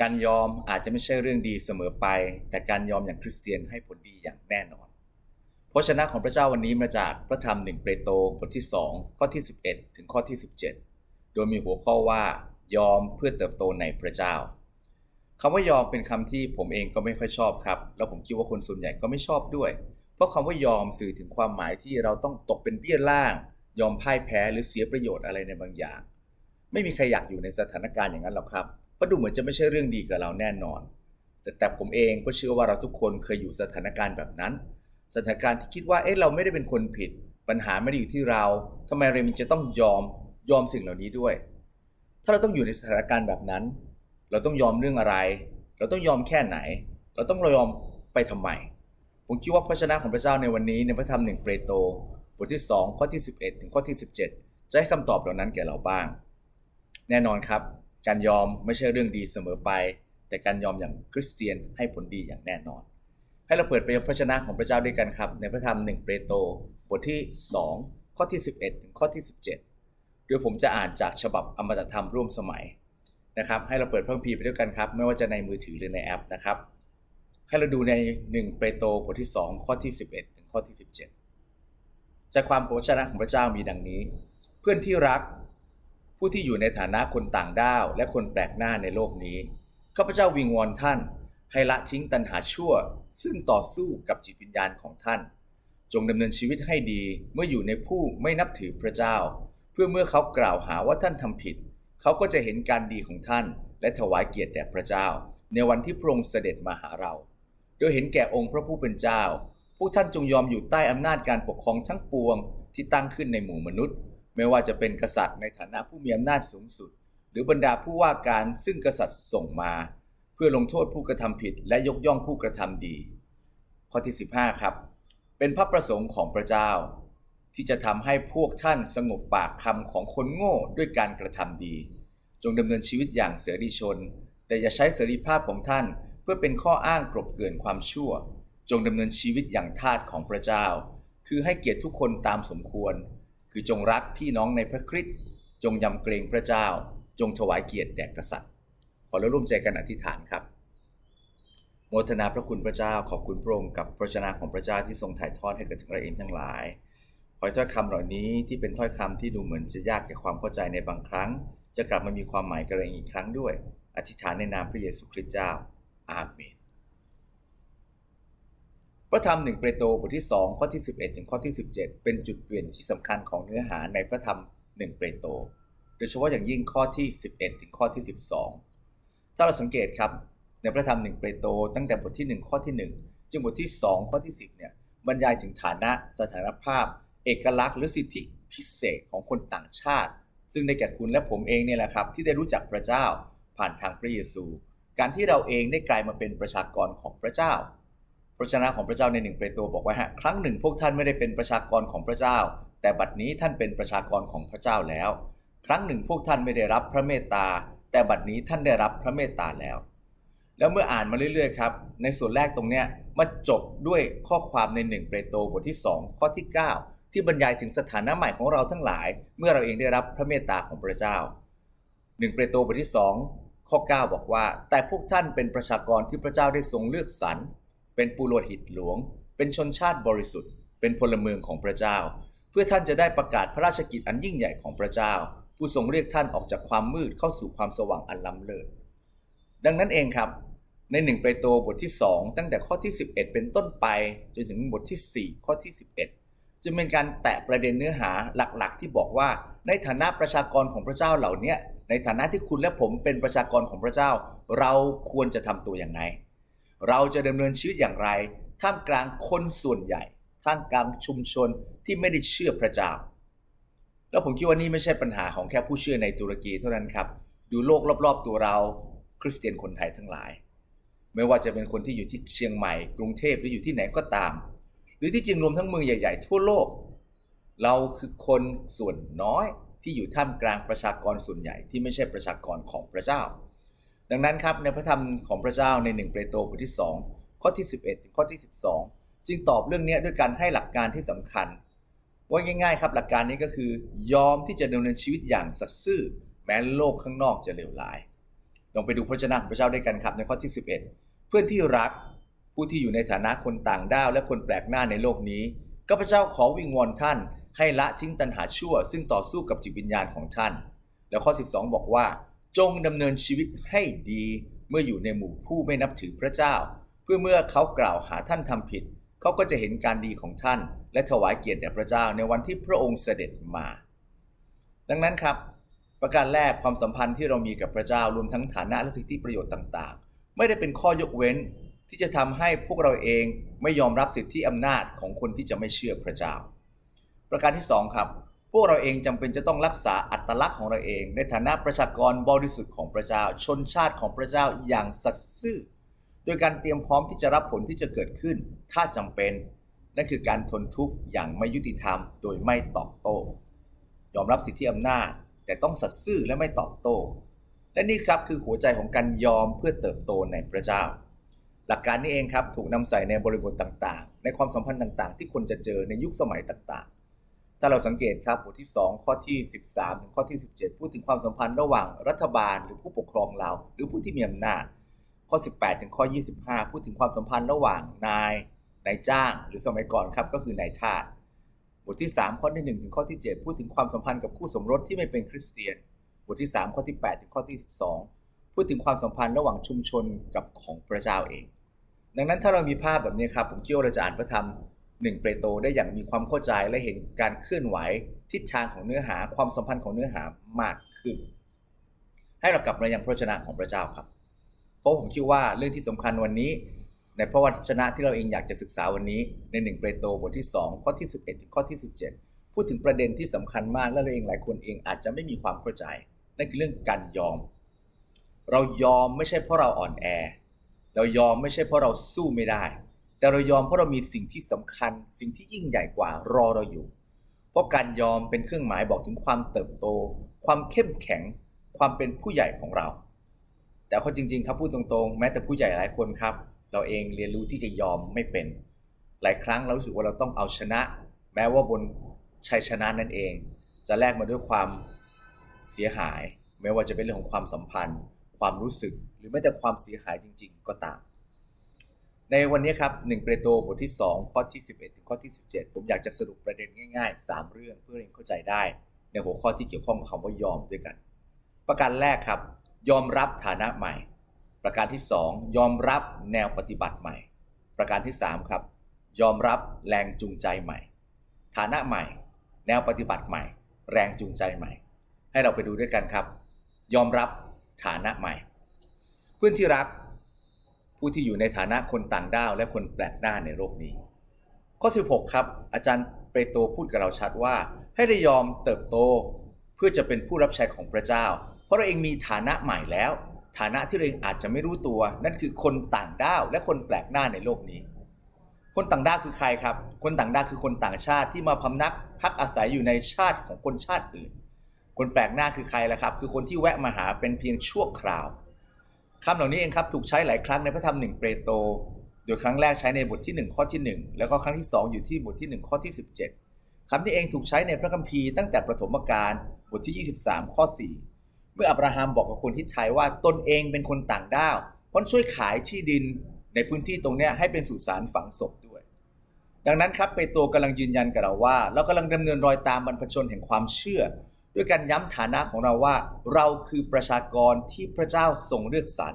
การยอมอาจจะไม่ใช่เรื่องดีเสมอไป แต่การยอมอย่างคริสเตียนให้ผลดีอย่างแน่นอนพระชนะของพระเจ้าวันนี้มาจากพระธรรมหนึ่งเปโตรบทที่ 2 ข้อที่ 11 ถึงข้อที่ 17 โดยมีหัวข้อว่ายอมเพื่อเติบโตในพระเจ้าคำว่ายอมเป็นคำที่ผมเองก็ไม่ค่อยชอบครับ แล้วผมคิดว่าคนส่วนใหญ่ก็ไม่ชอบด้วย เพราะคำว่ายอมสื่อถึงความหมายที่เราต้องตกเป็นเบี้ยล่าง ยอมพ่ายแพ้หรือเสียประโยชน์อะไรในบางอย่าง ไม่มีใครอยากอยู่ในสถานการณ์อย่างนั้นหรอกครับ เพราะดูเหมือนจะไม่ใช่เรื่องดีกับเราแน่นอน แต่แต่ผมเองก็เชื่อว่าเราทุกคนเคยอยู่สถานการณ์แบบนั้น สถานการณ์ที่คิดว่าเอ๊ะเราไม่ได้เป็นคนผิด ปัญหาไม่ได้อยู่ที่เราทำไมเราจะต้องยอมยอมสิ่งเหล่านี้ด้วย ถ้าเราต้องอยู่ในสถานการณ์แบบนั้น เราต้องยอมเรื่องอะไร เราต้องยอมแค่ไหน เราต้องยอมไปทำไมผมคิดว่าพระชนะของพระเจ้าในวันนี้ในพระธรรมหนึ่งเปโตรบทที่ 2 ข้อที่ 11 ถึงข้อที่ 17 จะให้คำตอบเหล่านั้นแก่เราบ้าง แน่นอนครับ การยอมไม่ใช่เรื่องดีเสมอไป แต่การยอมอย่างคริสเตียนให้ผลดีอย่างแน่นอน ให้เราเปิดไปพระชนะของพระเจ้าด้วยกันครับ ในพระธรรมหนึ่งเปโตรบทที่ 2 ข้อที่ 11 ถึงข้อที่ 17 โดยผมจะอ่านจากฉบับอมตะธรรมร่วมสมัยนะครับให้เราเปิดพระคัมภีร์ไปด้วยกันครับ ไม่ว่าจะในมือถือหรือในแอปนะครับ ให้เราดูใน 1 เปโตรบทที่ 2 ข้อที่ 11 ถึงข้อที่ 17 จากความโปรดชนะของพระเจ้ามีดังนี้ เพื่อนที่รัก ผู้ที่อยู่ในฐานะคนต่างด้าวและคนแปลกหน้าในโลกนี้ ข้าพเจ้าวิงวอนท่าน ให้ละทิ้งตัณหาชั่ว ซึ่งต่อสู้กับจิตวิญญาณของท่าน จงดำเนินชีวิตให้ดีเมื่ออยู่ในผู้ไม่นับถือพระเจ้า เพื่อเมื่อเขากล่าวหาว่าท่านทำผิด เขาก็จะเห็นการดีของท่าน และถวายเกียรติแด่พระเจ้า ในวันที่พระองค์เสด็จมาหาเรา โดยเห็นแก่องค์พระผู้เป็นเจ้า พวกท่านจงยอมอยู่ใต้อำนาจการปกครองทั้งปวงที่ตั้งขึ้นในหมู่มนุษย์ ไม่ว่าจะเป็นกษัตริย์ในฐานะผู้มีอำนาจสูงสุด หรือบรรดาผู้ว่าการซึ่งกษัตริย์ส่งมา เพื่อลงโทษผู้กระทำผิด และยกย่องผู้กระทำดี ข้อที่ 15 ครับ เป็นพระประสงค์ของพระเจ้า ที่จะทำให้พวกท่านสงบปากคำของคนโง่ด้วยการกระทำดี จงดำเนินชีวิตอย่างเสรีชน แต่อย่าใช้เสรีภาพของท่าน เพื่อเป็นข้ออ้างกลบเกลื่อนความชั่ว จงดำเนินชีวิตอย่างทาสของพระเจ้า คือให้เกียรติทุกคนตามสมควร คือจงรักพี่น้องในพระคริสต์จงยำเกรงพระเจ้า จงถวายเกียรติแด่กษัตริย์ ขอเราร่วมใจกันอธิษฐานครับ โมทนาพระคุณพระเจ้าขอบคุณพระองค์กับพระชนะของพระเจ้าที่ทรงถ่ายทอดให้กับเราเองทั้งหลาย ขอถ้อยคำเหล่านี้ที่เป็นถ้อยคำที่ดูเหมือนจะยากแก่ความเข้าใจในบางครั้ง จะกลับมามีความหมายกระเองอีกครั้งด้วย อธิษฐานในนามพระเยซูคริสต์เจ้า อาเมน พระธรรมหนึ่งเปโตรบทที่ 2 ข้อที่ 11 ถึงข้อที่ 17 เป็นจุดเปลี่ยนที่สำคัญของเนื้อหาในพระธรรมหนึ่งเปโตรโดยเฉพาะอย่างยิ่งข้อที่ 11 ถึงข้อที่ 12 ถ้าเราสังเกตครับในพระธรรมหนึ่งเปโตรตั้งแต่บทที่ 1 ข้อที่ 1 จึงบทที่ 2 ข้อที่ 10เนี่ยบรรยายถึงฐานะสถานภาพ เอกลักษณ์หรือสิทธิพิเศษของคนต่างชาติ ซึ่งได้แก่คุณและผมเองเนี่ยแหละครับ ที่ได้รู้จักพระเจ้าผ่านทางพระเยซู การที่เราเองได้กลายมาเป็นประชากรของพระเจ้า พระชนะของพระเจ้าในหนึ่งเปโตรบอกว่าฮะครั้งหนึ่งพวกท่านไม่ได้เป็นประชากรของพระเจ้า แต่บัดนี้ท่านเป็นประชากรของพระเจ้าแล้ว ครั้งหนึ่งพวกท่านไม่ได้รับพระเมตตา แต่บัดนี้ท่านได้รับพระเมตตาแล้ว แล้วเมื่ออ่านมาเรื่อยๆครับในส่วนแรกตรงเนี้ยมาจบด้วยข้อความในหนึ่งเปโตรบทที่ 2 ข้อที่ 9 ที่บรรยายถึงสถานะใหม่ของเราทั้งหลาย เมื่อเราเองได้รับพระเมตตาของพระเจ้าหนึ่งเปโตรบทที่ 2 ข้อ 9 บอกว่า แต่พวกท่านเป็นประชากรที่พระเจ้าได้ทรงเลือกสรร เป็นปุโรหิตหลวง เป็นชนชาติบริสุทธิ์ เป็นพลเมืองของพระเจ้า เพื่อท่านจะได้ประกาศพระราชกิจอันยิ่งใหญ่ของพระเจ้า ผู้ทรงเรียกท่านออกจากความมืดเข้าสู่ความสว่างอันล้ำเลิศดังนั้นเองครับ ในหนึ่งเปโตรบทที่ 2 ตั้งแต่ข้อที่ 11 เป็นต้นไป จนถึงบทที่ 4 ข้อที่ 11จึงเป็นการแตะประเด็นเนื้อหาหลักๆ ที่บอกว่า ในฐานะประชากรของพระเจ้าเหล่านี้ในฐานะที่คุณและผมเป็นประชากรของพระเจ้า เราควรจะทำตัวอย่างไร เราจะดำเนินชีวิตอย่างไร ท่ามกลางคนส่วนใหญ่ ท่ามกลางชุมชนที่ไม่ได้เชื่อพระเจ้า แล้วผมคิดว่านี่ไม่ใช่ปัญหาของแค่ผู้เชื่อในตุรกีเท่านั้นครับ ดูโลกรอบๆตัวเรา คริสเตียนคนไทยทั้งหลาย ไม่ว่าจะเป็นคนที่อยู่ที่เชียงใหม่ กรุงเทพหรืออยู่ที่ไหนก็ตาม หรือที่จริงรวมทั้งเมืองใหญ่ ๆ ทั่วโลก เราคือคนส่วนน้อยที่อยู่ท่ามกลางประชากรส่วนใหญ่ที่ไม่ใช่ประชากรของพระเจ้า ดังนั้นครับในพระธรรมของพระเจ้าในหนึ่งเปโตรบทที่ 2 ข้อที่ 11 ถึงข้อที่ 12 จึงตอบเรื่องนี้ด้วยการให้หลักการที่สำคัญ ว่าง่ายๆครับหลักการนี้ก็คือยอมที่จะดำเนินชีวิตอย่างสัตย์ซื่อ แม้โลกข้างนอกจะเลวร้าย ลองไปดูพระวจนะของพระเจ้าด้วยกันครับในข้อที่ 11 เพื่อนที่รักผู้ที่อยู่ในฐานะคนต่างด้าวและคนแปลกหน้าในโลกนี้ก็พระเจ้าขอวิงวอนท่าน ให้ละทิ้งตัณหาชั่ว ซึ่งต่อสู้กับจิตวิญญาณของท่าน แล้วข้อ 12 บอกว่า จงดำเนินชีวิตให้ดีเมื่ออยู่ในหมู่ผู้ไม่นับถือพระเจ้า เพื่อเมื่อเขากล่าวหาท่านทำผิด เขาก็จะเห็นการดีของท่าน และถวายเกียรติแด่พระเจ้าในวันที่พระองค์เสด็จมา ดังนั้นครับ ประการแรกความสัมพันธ์ที่เรามีกับพระเจ้ารวมทั้งฐานะและสิทธิประโยชน์ต่าง ๆ ไม่ได้เป็นข้อยกเว้นที่จะทำให้พวกเราเองไม่ยอมรับสิทธิอำนาจของคนที่จะไม่เชื่อพระเจ้า ประการที่สองครับ พวกเราเองจำเป็นจะต้องรักษาอัตลักษณ์ของเราเอง ในฐานะประชากรบริสุทธิ์ของพระเจ้า ชนชาติของพระเจ้าอย่างสัตย์ซื่อ โดยการเตรียมพร้อมที่จะรับผลที่จะเกิดขึ้น ถ้าจำเป็นนั่นคือการทนทุกข์อย่างไม่ยุติธรรม โดยไม่ตอบโต้ ยอมรับสิทธิอำนาจ แต่ต้องสัตย์ซื่อและไม่ตอบโต้ และนี่ครับคือหัวใจของการยอมเพื่อเติบโตในพระเจ้า หลักการนี้เองครับถูกนำใส่ในบริบทต่างๆ ในความสัมพันธ์ต่างๆ ที่คนจะเจอในยุคสมัยต่างๆ ถ้าเราสังเกตครับบทที่ 2 ข้อที่ 13 ถึงข้อที่ 17 พูดถึงความสัมพันธ์ระหว่างรัฐบาลหรือผู้ปกครองเรา หรือผู้ที่มีอำนาจ ข้อ 18 ถึงข้อ 25 พูดถึงความสัมพันธ์ระหว่างนายนายจ้าง หรือสมัยก่อนครับก็คือนายทาสบทที่ 3 ข้อที่ 1 ถึงข้อที่ 7 พูดถึงความสัมพันธ์กับคู่สมรสที่ไม่เป็นคริสเตียน บทที่ 3 ข้อที่ 8 ถึงข้อที่ 12 พูดถึงความสัมพันธ์ระหว่างชุมชนกับของพระเจ้าเอง ดังนั้นถ้าเรามีภาพแบบนี้ครับผมคิดว่าเราจะอ่านพระธรรม หนึ่งเปโตรได้อย่างมีความเข้าใจและเห็นการเคลื่อนไหวทิศทางของเนื้อหาความสัมพันธ์ของเนื้อหามากขึ้น ให้เรากลับมายังพระวจนะของพระเจ้าครับ เพราะผมคิดว่าเรื่องที่สำคัญวันนี้ ในพระวจนะที่เราเองอยากจะศึกษาวันนี้ในหนึ่งเปโตรบทที่ 2 ข้อที่ 11 ถึงข้อที่ 17 พูดถึงประเด็นที่สำคัญมากและเราเองหลายคนเองอาจจะไม่มีความเข้าใจนั่นคือเรื่องการยอม เรายอมไม่ใช่เพราะเราอ่อนแอ เรายอมไม่ใช่เพราะเราสู้ไม่ได้ แต่เรายอมเพราะเรามีสิ่งที่สำคัญ สิ่งที่ยิ่งใหญ่กว่ารอเราอยู่ เพราะการยอมเป็นเครื่องหมายบอกถึงความเติบโต ความเข้มแข็ง ความเป็นผู้ใหญ่ของเรา แต่ข้อจริง ๆ ครับพูดตรงๆ แม้แต่ผู้ใหญ่หลายคนครับ เราเองเรียนรู้ที่จะยอมไม่เป็น หลายครั้งเรารู้สึกว่าเราต้องเอาชนะ แม้ว่าบนชัยชนะนั่นเอง จะแลกมาด้วยความเสียหาย ไม่ว่าจะเป็นเรื่องของความสัมพันธ์ ความรู้สึก หรือแม้แต่ความเสียหายจริง ๆ ก็ตาม ในวันนี้ครับ1เปโตรบทที่ 2 ข้อที่ 11 ถึงข้อที่ 17 ผมอยากจะสรุปประเด็นง่ายๆ 3 เรื่องเพื่อให้เข้าใจได้ ในหัวข้อที่เกี่ยวข้องกับคำว่ายอมด้วยกัน ประการแรกครับ ยอมรับฐานะใหม่ ประการที่ 2 ยอมรับแนวปฏิบัติใหม่ ประการที่ 3 ครับ ยอมรับแรงจูงใจใหม่ ฐานะใหม่ แนวปฏิบัติใหม่ แรงจูงใจใหม่ ให้เราไปดูด้วยกันครับ ยอมรับฐานะใหม่ เพื่อนที่รัก ผู้ที่อยู่ในฐานะคนต่างด้าวและคนแปลกหน้าในโลกนี้ ข้อ 16 ครับ อาจารย์เปโตรพูดกับเราชัดว่า ให้ได้ยอมเติบโตเพื่อจะเป็นผู้รับใช้ของพระเจ้า เพราะเราเองมีฐานะใหม่แล้ว ฐานะที่เราเองอาจจะไม่รู้ตัว นั่นคือคนต่างด้าวและคนแปลกหน้าในโลกนี้ คนต่างด้าวคือใครครับ คนต่างด้าวคือคนต่างชาติที่มาพำนักพักอาศัยอยู่ในชาติของคนชาติอื่น คนแปลกหน้าคือใครล่ะครับ คือคนที่แวะมาหาเป็นเพียงชั่วคราว คำเหล่านี้เองครับถูกใช้หลายครั้งในพระธรรมหนึ่งเปโตรโดยครั้งแรกใช้ในบทที่ 1 ข้อที่ 1 แล้วก็ครั้งที่ 2 อยู่ที่บทที่ 1 ข้อที่ 17คำนี้เองถูกใช้ในพระคัมภีร์ตั้งแต่ประถมกาลบทที่ 23 ข้อ 4 เมื่ออับราฮัมบอกกับคนฮิตไทยว่าตนเองเป็นคนต่างด้าวเพราะช่วยขายที่ดินในพื้นที่ตรงนี้ให้เป็นสุสานฝังศพด้วย ดังนั้นครับเปโตรกำลังยืนยันกับเราว่า เรากำลังดำเนินรอยตามบรรพชนแห่งความเชื่อ ด้วยการย้ำฐานะของเราว่า เราคือประชากรที่พระเจ้าทรงเลือกสรร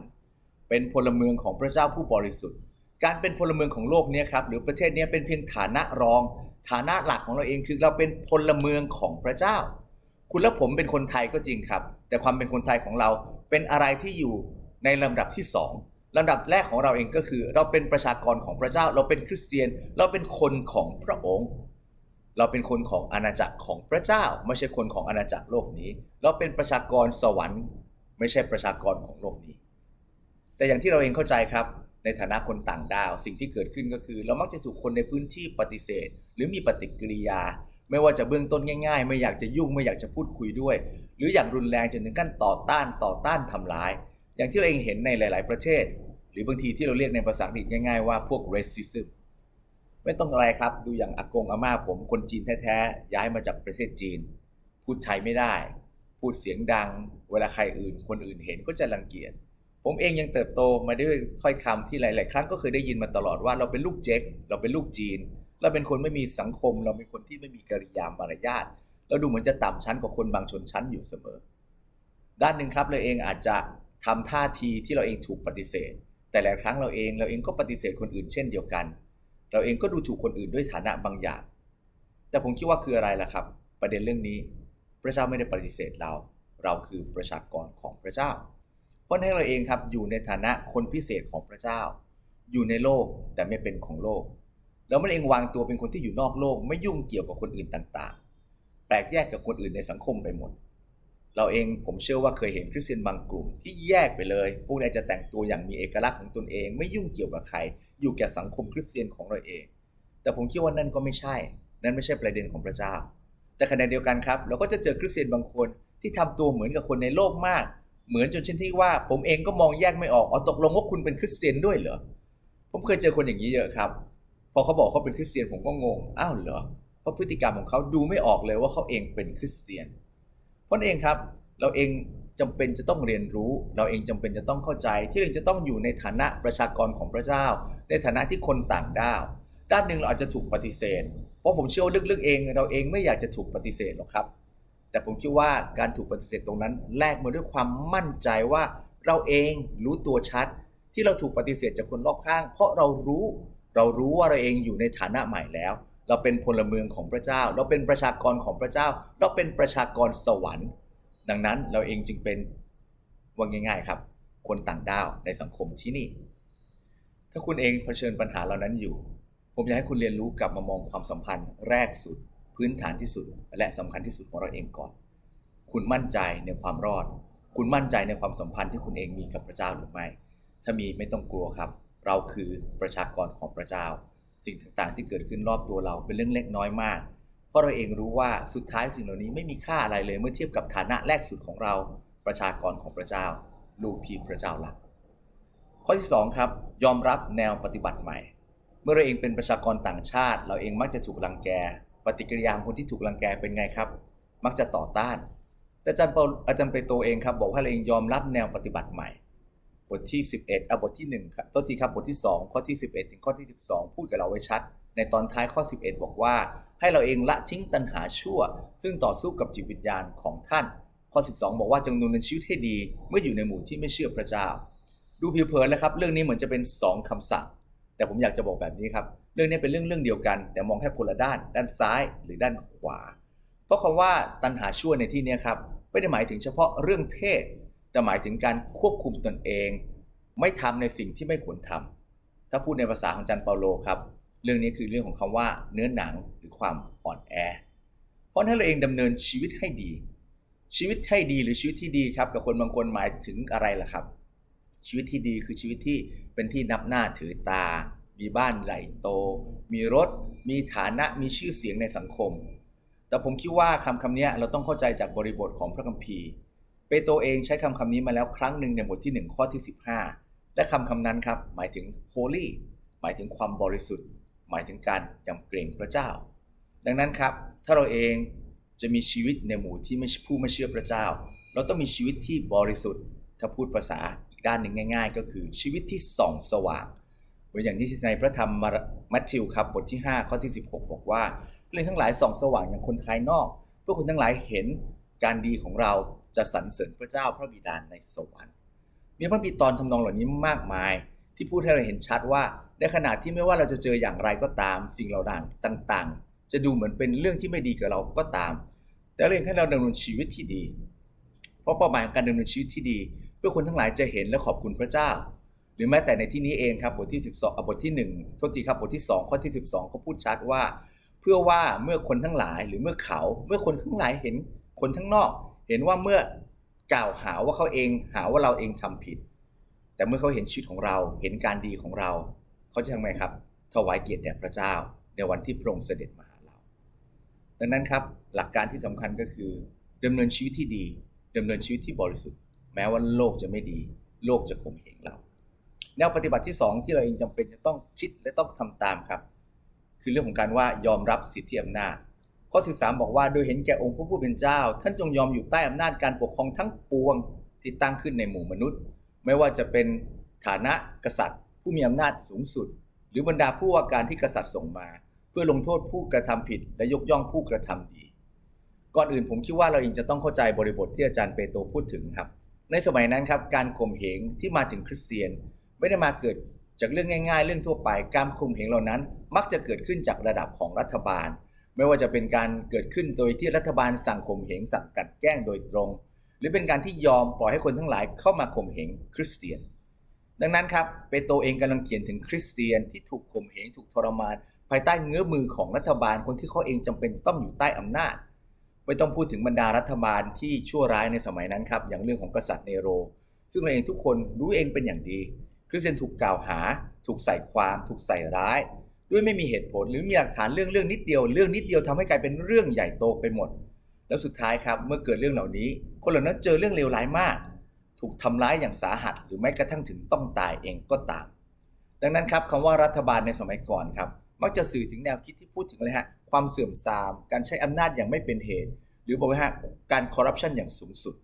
เป็นพลเมืองของพระเจ้าผู้บริสุทธิ์ การเป็นพลเมืองของโลกนี้ครับหรือประเทศนี้เป็นเพียงฐานะรอง ฐานะหลักของเราเองคือเราเป็นพลเมืองของพระเจ้า คุณและผมเป็นคนไทยก็จริงครับ แต่ความเป็นคนไทยของเราเป็นอะไรที่อยู่ในลำดับที่สองลำดับแรกของเราเองก็คือ เราเป็นประชากรของพระเจ้า เราเป็นคริสเตียน เราเป็นคนของพระองค์ เราเป็นคนของอาณาจักรของพระเจ้า ไม่ใช่คนของอาณาจักรโลกนี้ เราเป็นประชากรสวรรค์ ไม่ใช่ประชากรของโลกนี้ แต่อย่างที่เราเองเข้าใจครับ ในฐานะคนต่างดาว สิ่งที่เกิดขึ้นก็คือ เรามักจะถูกคนในพื้นที่ปฏิเสธ หรือมีปฏิกิริยา ไม่ว่าจะเบื้องต้นง่าย ๆ ไม่อยากจะยุ่งไม่อยากจะพูดคุยด้วย หรืออย่างรุนแรงจนถึงขั้นต่อต้านต่อต้านทำร้าย อย่างที่เราเองเห็นในหลาย ๆ ประเทศ หรือบางทีที่เราเรียกในภาษาอังกฤษง่าย ๆ ว่าพวก racism ไม่ต้องอะไรครับ ดูอย่างอากงอาม่าผมคนจีนแท้ๆย้ายมาจากประเทศจีน พูดไทยไม่ได้ พูดเสียงดัง เวลาใครอื่น คนอื่นเห็นก็จะรังเกียจผมเองยังเติบโตมาด้วยถ้อยคำที่หลาย ๆ ครั้งก็เคยได้ยินมาตลอดว่าเราเป็นลูกเจ๊กเราเป็นลูกจีน เราเป็นคนไม่มีสังคม เราเป็นคนที่ไม่มีกิริยามารยาทเราดูเหมือนจะต่ำชั้นกว่าคนบางชนชั้นอยู่เสมอ ด้านหนึ่งครับเราเองอาจจะทำท่าทีที่เราเองถูกปฏิเสธ แต่หลายครั้งเราเองเราเองก็ปฏิเสธคนอื่นเช่นเดียวกัน เราเองก็ดูถูกคนอื่นด้วยฐานะบางอย่าง แต่ผมคิดว่าคืออะไรล่ะครับ ประเด็นเรื่องนี้ พระเจ้าไม่ได้ปฏิเสธเรา เราคือประชากรของพระเจ้า เพราะนั้นเราเองครับอยู่ในฐานะคนพิเศษของพระเจ้า อยู่ในโลกแต่ไม่เป็นของโลก เราไม่ได้เองวางตัวเป็นคนที่อยู่นอกโลก ไม่ยุ่งเกี่ยวกับคนอื่นต่างๆ แปลกแยกกับคนอื่นในสังคมไปหมด เราเองผมเชื่อว่าเคยเห็นคริสเตียนบางกลุ่มที่แยกไปเลย พวกนี้จะแต่งตัวอย่างมีเอกลักษณ์ของตนเอง ไม่ยุ่งเกี่ยวกับใคร อยู่แก่สังคมคริสเตียนของเราเอง แต่ผมคิดว่านั่นก็ไม่ใช่ นั่นไม่ใช่ประเด็นของพระเจ้า แต่ขณะเดียวกันครับ เราก็จะเจอคริสเตียนบางคนที่ทำตัวเหมือนกับคนในโลกมาก เหมือนจนเช่นที่ว่า ผมเองก็มองแยกไม่ออกอ๋อตกลงว่าคุณเป็นคริสเตียนด้วยเหรอ ผมเคยเจอคนอย่างนี้เยอะครับ พอเขาบอกเขาเป็นคริสเตียนผมก็งง อ้าวเหรอ เพราะพฤติกรรมของเขาดูไม่ออกเลยว่าเขาเองเป็นคริสเตียน เพราะนั่นเองครับเราเองจำเป็นจะต้องเรียนรู้ เราเองจำเป็นจะต้องเข้าใจ ที่เราจะต้องอยู่ในฐานะประชากรของพระเจ้า ในฐานะที่คนต่างด้าว ด้านหนึ่งเราอาจจะถูกปฏิเสธ เพราะผมเชื่อลึกๆเอง เราเองไม่อยากจะถูกปฏิเสธหรอกครับ แต่ผมคิดว่าการถูกปฏิเสธตรงนั้นแลกมาด้วยความมั่นใจว่า เราเองรู้ตัวชัด ที่เราถูกปฏิเสธจากคนรอบข้าง เพราะเรารู้ เรารู้ว่าเราเองอยู่ในฐานะใหม่แล้ว เราเป็นพลเมืองของพระเจ้า เราเป็นประชากรของพระเจ้า เราเป็นประชากรสวรรค์ ดังนั้นเราเองจึงเป็นว่าง่าย ๆ ครับ คนต่างด้าวในสังคมที่นี่ ถ้าคุณเองเผชิญปัญหาเหล่านั้นอยู่ ผมอยากให้คุณเรียนรู้กลับมามองความสัมพันธ์แรกสุด พื้นฐานที่สุด และสำคัญที่สุดของเราเองก่อน คุณมั่นใจในความรอด คุณมั่นใจในความสัมพันธ์ที่คุณเองมีกับพระเจ้าหรือไม่ ถ้ามีไม่ต้องกลัวครับ เราคือประชากรของพระเจ้า สิ่งต่างๆ ที่เกิดขึ้นรอบตัวเราเป็นเรื่องเล็กน้อยมาก เพราะเราเองรู้ว่าสุดท้ายสิ่งเหล่านี้ไม่มีค่าอะไรเลยเมื่อเทียบกับฐานะแรกสุดของเรา ประชากรของพระเจ้า ลูกที่พระเจ้ารัก ข้อที่สองครับ ยอมรับแนวปฏิบัติใหม่ เมื่อเราเองเป็นประชากรต่างชาติ เราเองมักจะถูกรังแก ปฏิกิริยาของคนที่ถูกรังแกเป็นไงครับ มักจะต่อต้าน แต่อาจารย์เปาอาจารย์เปโตเองครับบอกว่าเราเองยอมรับแนวปฏิบัติใหม่ บทที่ 11เอาบทที่1ครับต้นทีครับบทที่ 2 ข้อที่ 11 ถึงข้อที่ 12 พูดกับเราไว้ชัด ในตอนท้ายข้อ 11 บอกว่า ให้เราเองละทิ้งตัณหาชั่ว ซึ่งต่อสู้กับจิตวิญญาณของท่าน ข้อ 12 บอกว่าจงดำเนินชีวิตให้ดี เมื่ออยู่ในหมู่ที่ไม่เชื่อพระเจ้า ดูผิวเผินแล้วครับ เรื่องนี้เหมือนจะเป็น 2คำสั่ง แต่ผมอยากจะบอกแบบนี้ครับ เรื่องนี้เป็นเรื่องเรื่องเดียวกัน แต่มองแค่คนละด้าน ด้านซ้ายหรือด้านขวา เพราะคำว่าตัณหาชั่วในที่นี้ครับไม่ได้หมายถึงเฉพาะเรื่องเพศ แต่หมายถึงการควบคุมตนเอง ไม่ทำในสิ่งที่ไม่ควรทำถ้าพูดในภาษาของจันเปาโลครับ เรื่องนี้คือเรื่องของคำว่าเนื้อหนังหรือความอ่อนแอ เพราะถ้าเราเองดำเนินชีวิตให้ดี ชีวิตให้ดีหรือชีวิตที่ดีครับ กับคนบางคนหมายถึงอะไรล่ะครับ ชีวิตที่ดีคือชีวิตที่เป็นที่นับหน้าถือตา มีบ้านใหญ่โต มีรถ มีฐานะมีชื่อเสียงในสังคม แต่ผมคิดว่าคำคำนี้เราต้องเข้าใจจากบริบทของพระคัมภีร์ ปโตรเองใช้คำคำนี้มาแล้วครั้งหนึ่งในบทที่ 1 ข้อที่ 15 และคำคำนั้นครับ หมายถึง holy หมายถึงความบริสุทธิ์ หมายถึงการยำเกรงพระเจ้า ดังนั้นครับ ถ้าเราเองจะมีชีวิตในหมู่ที่ไม่ผู้ไม่เชื่อพระเจ้า เราต้องมีชีวิตที่บริสุทธิ์ ถ้าพูดภาษาอีกด้านหนึ่งง่าย ๆ ก็คือชีวิตที่ส่องสว่างเหมือนอย่างที่ในพระธรรมมัทธิวครับบทที่ 5 ข้อที่ 16 บอกว่าเรื่องทั้งหลายส่องสว่างอย่างคนภายนอก เพื่อคนทั้งหลายเห็นการดีของเรา จะสรรเสริญพระเจ้าพระบิดาในสวรรค์มีพระบิดาตอนทำนองเหล่านี้มากมาย ที่พูดให้เราเห็นชัดว่า ในขณะที่ไม่ว่าเราจะเจออย่างไรก็ตามสิ่งเหล่านั้นต่างๆ จะดูเหมือนเป็นเรื่องที่ไม่ดีกับเราก็ตาม แต่เรื่องให้เราดำเนินชีวิตที่ดี เพราะเป้าหมายของการดำเนินชีวิตที่ดี เพื่อคนทั้งหลายจะเห็นและขอบคุณพระเจ้า หรือแม้แต่ในที่นี้เองครับบทที่ 12อะบทที่ 1 โทษทีครับบทที่ 2 ข้อที่ 12 ก็พูดชัดว่า เพื่อว่าเมื่อคนทั้งหลายหรือเมื่อเขา เมื่อคนทั้งหลายเห็นคนทั้งนอก เห็นว่าเมื่อกล่าวหาว่าเขาเองหาว่าเราเองทำผิด แต่เมื่อเขาเห็นชีวิตของเราเห็นการดีของเรา เขาจะทำไงครับ ถวายเกียรติแด่พระเจ้า ในวันที่พระองค์เสด็จมาหาเรา ดังนั้นครับหลักการที่สำคัญก็คือดำเนินชีวิตที่ดีดำเนินชีวิตที่บริสุทธิ์ แม้ว่าโลกจะไม่ดี โลกจะข่มเหงเราแนวปฏิบัติที่ 2 ที่เราเองจำเป็นจะต้องคิดและต้องทำตามครับ คือเรื่องของการว่ายอมรับสิทธิอำนาจ ข้อ13บอกว่าโดยเห็นแก่องค์พระผู้เป็นเจ้า ท่านจงยอมอยู่ใต้อำนาจการปกครองทั้งปวงที่ตั้งขึ้นในหมู่มนุษย์ ไม่ว่าจะเป็นฐานะกษัตริย์ ผู้มีอำนาจสูงสุด หรือบรรดาผู้ว่าการที่กษัตริย์ส่งมา เพื่อลงโทษผู้กระทำผิด และยกย่องผู้กระทำดี ก่อนอื่นผมคิดว่าเราเองจะต้องเข้าใจบริบทที่อาจารย์เปโตรพูดถึงครับ ในสมัยนั้นครับการข่มเหงที่มาถึงคริสเตียน ไม่ได้มาเกิดจากเรื่องง่าย ๆ เรื่องทั่วไปการข่มเหงเหล่านั้น มักจะเกิดขึ้นจากระดับของรัฐบาล ไม่ว่าจะเป็นการเกิดขึ้นโดยที่รัฐบาลสั่งข่มเหงสั่งกัดแกล้งโดยตรง หรือเป็นการที่ยอมปล่อยให้คนทั้งหลายเข้ามาข่มเหงคริสเตียน ดังนั้นครับเปโตรเองกำลังเขียนถึงคริสเตียนที่ถูกข่มเหงถูกทรมาน ภายใต้เงื้อมือของรัฐบาลคนที่เขาเองจำเป็นต้องอยู่ใต้อำนาจ ไม่ต้องพูดถึงบรรดารัฐบาลที่ชั่วร้ายในสมัยนั้นครับอย่างเรื่องของกษัตริย์เนโร ซึ่งเราเองทุกคนรู้เองเป็นอย่างดี คริสเตียนถูกกล่าวหา ถูกใส่ความ ถูกใส่ร้าย ด้วยไม่มีเหตุผลหรือมีหลักฐานเรื่องเรื่องนิดเดียว เรื่องนิดเดียวทำให้กลายเป็นเรื่องใหญ่โตไปหมด แล้วสุดท้ายครับเมื่อเกิดเรื่องเหล่านี้ คนเหล่านั้นเจอเรื่องเลวร้ายมาก ถูกทำร้ายอย่างสาหัส หรือแม้กระทั่งถึงต้องตายเองก็ตาม ดังนั้นครับคำว่ารัฐบาลในสมัยก่อนครับมักจะสื่อถึงแนวคิดที่พูดถึงอะไรฮะความเสื่อมทราม การใช้อำนาจอย่างไม่เป็นเหตุ หรือบอกว่าฮะการคอร์รัปชันอย่างสูงสุด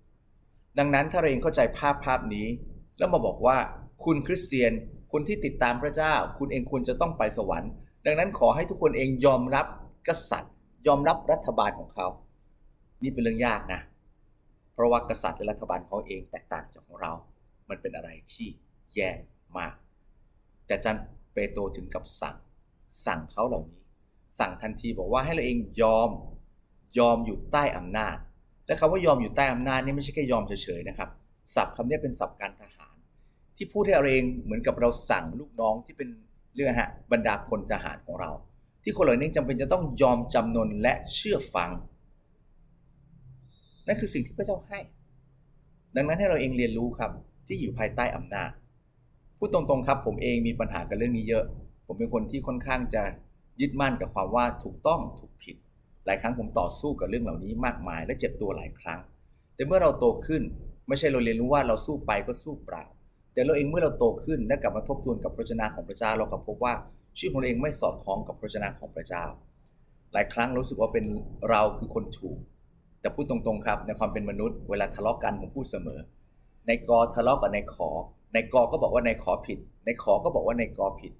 ดังนั้นถ้าเราเองเข้าใจภาพภาพนี้ แล้วมาบอกว่าคุณคริสเตียน คนที่ติดตามพระเจ้า คุณเองควรจะต้องไปสวรรค์ ดังนั้นขอให้ทุกคนเองยอมรับกษัตริย์ ยอมรับรัฐบาลของเขา นี่เป็นเรื่องยากนะ เพราะว่ากษัตริย์และรัฐบาลเขาเองแตกต่างจากของเรา มันเป็นอะไรที่แย่มาก แต่จันเปโตรถึงกับสั่ง สั่งเขาเหล่านี้ สั่งทันทีบอกว่าให้เราเองยอม ยอมอยู่ใต้อำนาจ และคำว่ายอมอยู่ใต้อำนาจนี่ไม่ใช่แค่ยอมเฉยๆนะครับ ศัพท์คำนี้เป็นศัพท์การทหาร ที่พูดให้เราเองเหมือนกับเราสั่งลูกน้องที่เป็นเรื่องฮะบรรดาพลทหารของเรา ที่คนเหล่านี้จำเป็นจะต้องยอมจำนนและเชื่อฟัง นั่นคือสิ่งที่พระเจ้าให้ ดังนั้นให้เราเองเรียนรู้ครับที่อยู่ภายใต้อำนาจพูดตรงๆครับ ผมเองมีปัญหากับเรื่องนี้เยอะ ผมเป็นคนที่ค่อนข้างจะยึดมั่นกับความว่าถูกต้องถูกผิด หลายครั้งผมต่อสู้กับเรื่องเหล่านี้มากมาย และเจ็บตัวหลายครั้ง แต่เมื่อเราโตขึ้นไม่ใช่เราเรียนรู้ว่าเราสู้ไปก็สู้เปล่า แต่เราเองเมื่อเราโตขึ้นและกลับมาทบทวนกับพระชนะของพระเจ้าเรากลับพบว่าชีวิตของเราเองไม่สอดคล้องกับพระชนะของพระเจ้า หลายครั้งรู้สึกว่าเป็นเราคือคนถูก แต่พูดตรงๆครับในความเป็นมนุษย์เวลาทะเลาะกันผมพูดเสมอ ในกอทะเลาะกับในขอ ในกอก็บอกว่าในขอผิด ในขอก็บอกว่าในกอผิด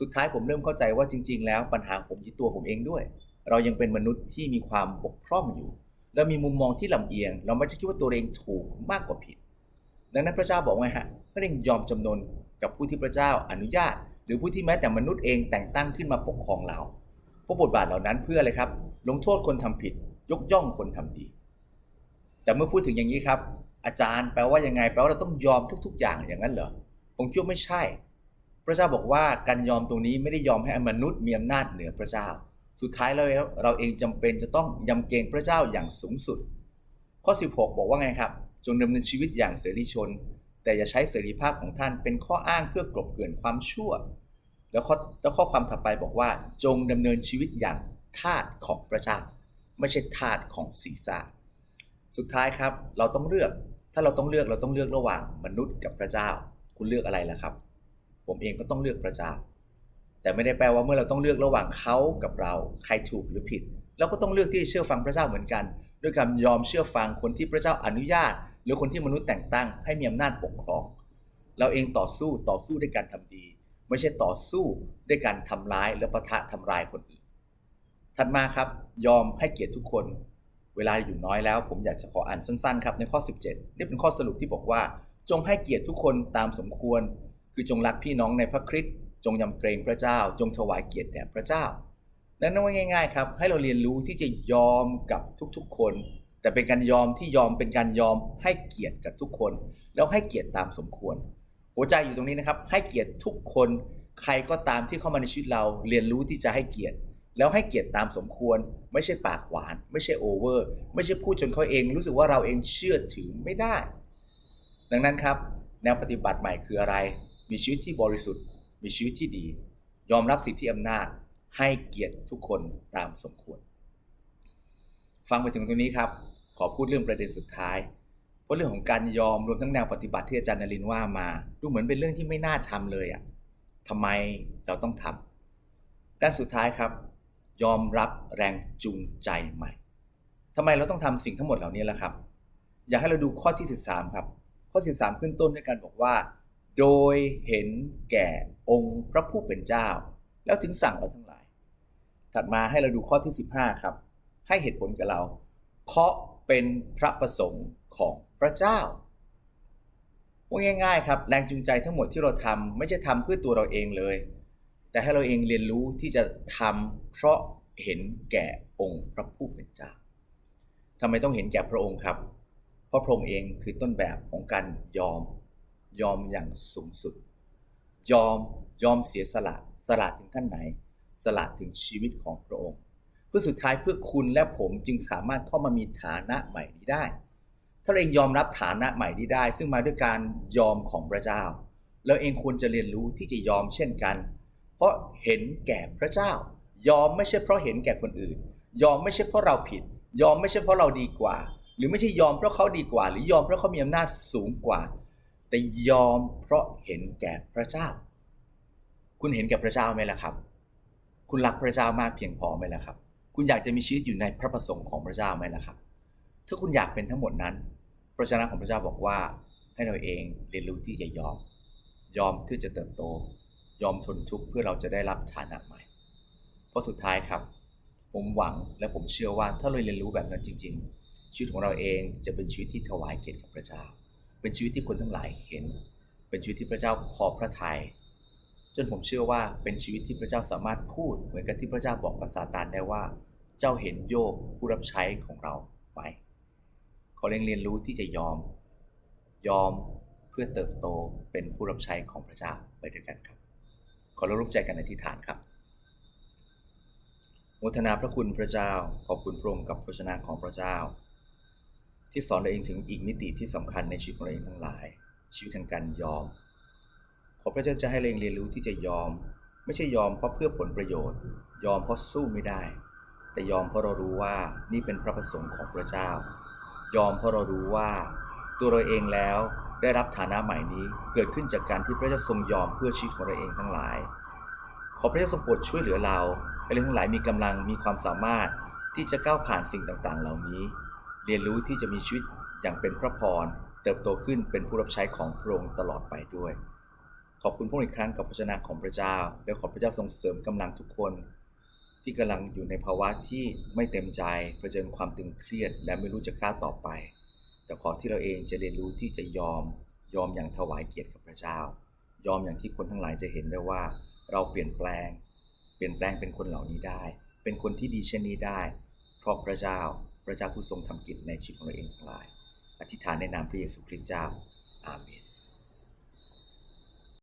สุดท้ายผมเริ่มเข้าใจว่าจริง ๆ แล้วปัญหาผมที่ตัวผมเองด้วย เรายังเป็นมนุษย์ที่มีความบกพร่องอยู่และมีมุมมองที่ลำเอียง เราไม่ใช่คิดว่าตัวเองถูกมากกว่าผิด ดังนั้นพระเจ้าบอกว่าฮะ พระเองยอมจำนนกับผู้ที่พระเจ้าอนุญาต หรือผู้ที่แม้แต่มนุษย์เองแต่งตั้งขึ้นมาปกครองเราเพราะบทบาทเหล่านั้นเพื่ออะไรครับ ลงโทษคนทำผิด ยกย่องคนทำดี แต่เมื่อพูดถึงอย่างนี้ครับ อาจารย์แปลว่ายังไงแปลว่าเราต้องยอมทุก ๆ อย่างอย่างนั้นเหรอผมคิดว่าไม่ใช่ พระเจ้าบอกว่าการยอมตรงนี้ไม่ได้ยอมให้มนุษย์มีอำนาจเหนือพระเจ้า สุดท้ายแล้วเราเองจำเป็นจะต้องยำเกรงพระเจ้าอย่างสูงสุด ข้อ 16 บอกว่าไงครับ จงดำเนินชีวิตอย่างเสรีชน แต่อย่าใช้เสรีภาพของท่านเป็นข้ออ้างเพื่อกลบเกลื่อนความชั่ว แล้วข้อแล้วข้อความถัดไปบอกว่า จงดำเนินชีวิตอย่างทาสของพระเจ้า ไม่ใช่ทาสของศีรษะสุดท้ายครับเราต้องเลือกถ้าเราต้องเลือกเราต้องเลือกระหว่างมนุษย์กับพระเจ้า คุณเลือกอะไรล่ะครับ ผมเองก็ต้องเลือกพระเจ้า แต่ไม่ได้แปลว่าเมื่อเราต้องเลือกระหว่างเขากับเรา ใครถูกหรือผิด เราก็ต้องเลือกที่จะเชื่อฟังพระเจ้าเหมือนกัน ด้วยการยอมเชื่อฟังคนที่พระเจ้าอนุญาต หรือคนที่มนุษย์แต่งตั้งให้มีอำนาจปกครอง เราเองต่อสู้ต่อสู้ด้วยการทำดี ไม่ใช่ต่อสู้ด้วยการทำร้ายและประทะทำลายคนอื่นถัดมาครับ ยอมให้เกียรติทุกคน เวลาอยู่น้อยแล้ว ผมอยากจะขออ่านสั้นๆครับในข้อ 17 นี่เป็นข้อสรุปที่บอกว่า จงให้เกียรติทุกคนตามสมควร คือจงรักพี่น้องในพระคริสต์จงยำเกรงพระเจ้า จงถวายเกียรติแด่พระเจ้านั่นว่าง่าย ๆ ครับ ให้เราเรียนรู้ที่จะยอมกับทุกๆคน แต่เป็นการยอมที่ยอมเป็นการยอมให้เกียรติกับทุกคน แล้วให้เกียรติตามสมควร หัวใจอยู่ตรงนี้นะครับ ให้เกียรติทุกคน ใครก็ตามที่เข้ามาในชีวิตเราเรียนรู้ที่จะให้เกียรติ แล้วให้เกียรติตามสมควร ไม่ใช่ปากหวาน ไม่ใช่โอเวอร์ ไม่ใช่พูดจนเขาเอง รู้สึกว่าเราเองเชื่อถือไม่ได้ ดังนั้นครับ แนวปฏิบัติใหม่คืออะไร มีชีวิตที่บริสุทธิ์ มีชีวิตที่ดี ยอมรับสิทธิอำนาจ ให้เกียรติทุกคนตามสมควร ฟังไปถึงตรงนี้ครับ อพูดเรื่องประเด็นสุดท้าย เพราะเรื่องของการยอมรวมทั้งแนวปฏิบัติที่อาจารย์นรินทร์ว่ามา ดูเหมือนเป็นเรื่องที่ไม่น่าทำเลยอะ่ะทำไมเราต้องทำด้านสุดท้ายครับ ยอมรับแรงจูงใจใหม่ทำไมเราต้องทำสิ่งทั้งหมดเหล่านี้ล่ะครับ อยากให้เราดูข้อที่ 13 ครับ ข้อ 13 ขึ้นต้นด้วยกันบอกว่า โดยเห็นแก่องค์พระผู้เป็นเจ้า แล้วถึงสั่งเราทั้งหลาย ถัดมาให้เราดูข้อที่ 15 ครับ ให้เหตุผลกับเรา เพราะเป็นพระประสงค์ของพระเจ้าว่าง่ายๆครับแรงจูงใจทั้งหมดที่เราทำไม่ใช่ทำเพื่อตัวเราเองเลย แต่ให้เราเองเรียนรู้ที่จะทำเพราะเห็นแก่องค์พระผู้เป็นเจ้าทำไมต้องเห็นแก่พระองค์ครับ เพราะพระองค์เองคือต้นแบบของการยอมยอมอย่างสูงสุด ยอมยอมเสียสละสละถึงขั้นไหน สละถึงชีวิตของพระองค์ เพื่อสุดท้ายเพื่อคุณและผมจึงสามารถเข้ามามีฐานะใหม่นี้ได้ ถ้าเราเองยอมรับฐานะใหม่นี้ได้ ซึ่งมาด้วยการยอมของพระเจ้า เราเองควรจะเรียนรู้ที่จะยอมเช่นกัน เพราะเห็นแก่พระเจ้า ยอมไม่ใช่เพราะเห็นแก่คนอื่น ยอมไม่ใช่เพราะเราผิด ยอมไม่ใช่เพราะเราดีกว่า หรือไม่ใช่ยอมเพราะเขาดีกว่า หรือยอมเพราะเขามีอำนาจสูงกว่า แต่ยอมเพราะเห็นแก่พระเจ้า คุณเห็นแก่พระเจ้าไหมล่ะครับ คุณรักพระเจ้ามากเพียงพอไหมล่ะครับ คุณอยากจะมีชีวิตอยู่ในพระประสงค์ของพระเจ้าไหมล่ะครับ ถ้าคุณอยากเป็นทั้งหมดนั้น พระชนะของพระเจ้าบอกว่าให้เราเองเรียนรู้ที่จะยอม ยอมที่จะเติบโต ยอมทนทุกข์เพื่อเราจะได้รับฐานะใหม่ เพราะสุดท้ายครับ ผมหวังและผมเชื่อว่าถ้าเราเรียนรู้แบบนั้นจริง ๆ ชีวิตของเราเองจะเป็นชีวิตที่ถวายเกียรติกับพระเจ้า เป็นชีวิตที่คนทั้งหลายเห็น เป็นชีวิตที่พระเจ้าพอพระทยัย จนผมเชื่อว่าเป็นชีวิตที่พระเจ้าสามารถพูดเหมือนกับที่พระเจ้าบอกกับซาตานได้ว่า เจ้าเห็นโยบผู้รับใช้ของเราไหมขาเรียนเรียนรู้ที่จะยอม ยอมเพื่อเติบโตเป็นผู้รับใช้ของพระเจ้าไปด้วยกันครับ ขอเราร่วมใจกันอธิษฐานครับโมทนาพระคุณพระเจ้าขอบคุณพระองค์กับพระชนะของพระเจ้า ที่สอนเราเองถึงอีกมิติที่สำคัญในชีวิตของเราเองทั้งหลาย ชีวิตทางการยอม ขอพระเจ้าจะให้เรงเรียนรู้ที่จะยอม ไม่ใช่ยอมเพราะเพื่อผลประโยชน์ ยอมเพราะสู้ไม่ได้ แต่ยอมเพราะเรารู้ว่านี่เป็นพระประสงค์ของพระเจ้า ยอมเพราะเรารู้ว่า ตัวเราเองแล้วได้รับฐานะใหม่นี้เกิดขึ้นจากการที่พระเจ้าทรงยอมเพื่อชีวิตของเราเองทั้งหลาย ขอพระเจ้าทรงโปรดช่วยเหลือเราให้เราทั้งหลายมีกำลังมีความสามารถที่จะก้าวผ่านสิ่งต่างๆ เหล่านี้ เรียนรู้ที่จะมีชีวิตอย่างเป็นพระพร เติบโตขึ้นเป็นผู้รับใช้ของพระองค์ตลอดไปด้วย ขอบคุณพระองค์อีกครั้งกับพระชนะของพระเจ้า และขอพระเจ้าทรงเสริมกำลังทุกคน ที่กำลังอยู่ในภาวะที่ไม่เต็มใจเผชิญความตึงเครียด และไม่รู้จะก้าวต่อไป แต่ขอที่เราเองจะเรียนรู้ที่จะยอม ยอมอย่างถวายเกียรติกับพระเจ้า ยอมอย่างที่คนทั้งหลายจะเห็นได้ว่า เราเปลี่ยนแปลง เปลี่ยนแปลงเป็นคนเหล่านี้ได้ เป็นคนที่ดีเช่นนี้ได้ เพราะพระเจ้าพระเจ้าผู้ทรงทำกิจในชีวิตของเราเองทั้งหลาย อธิษฐานในนามพระเยซูคริสต์เจ้าอาเมน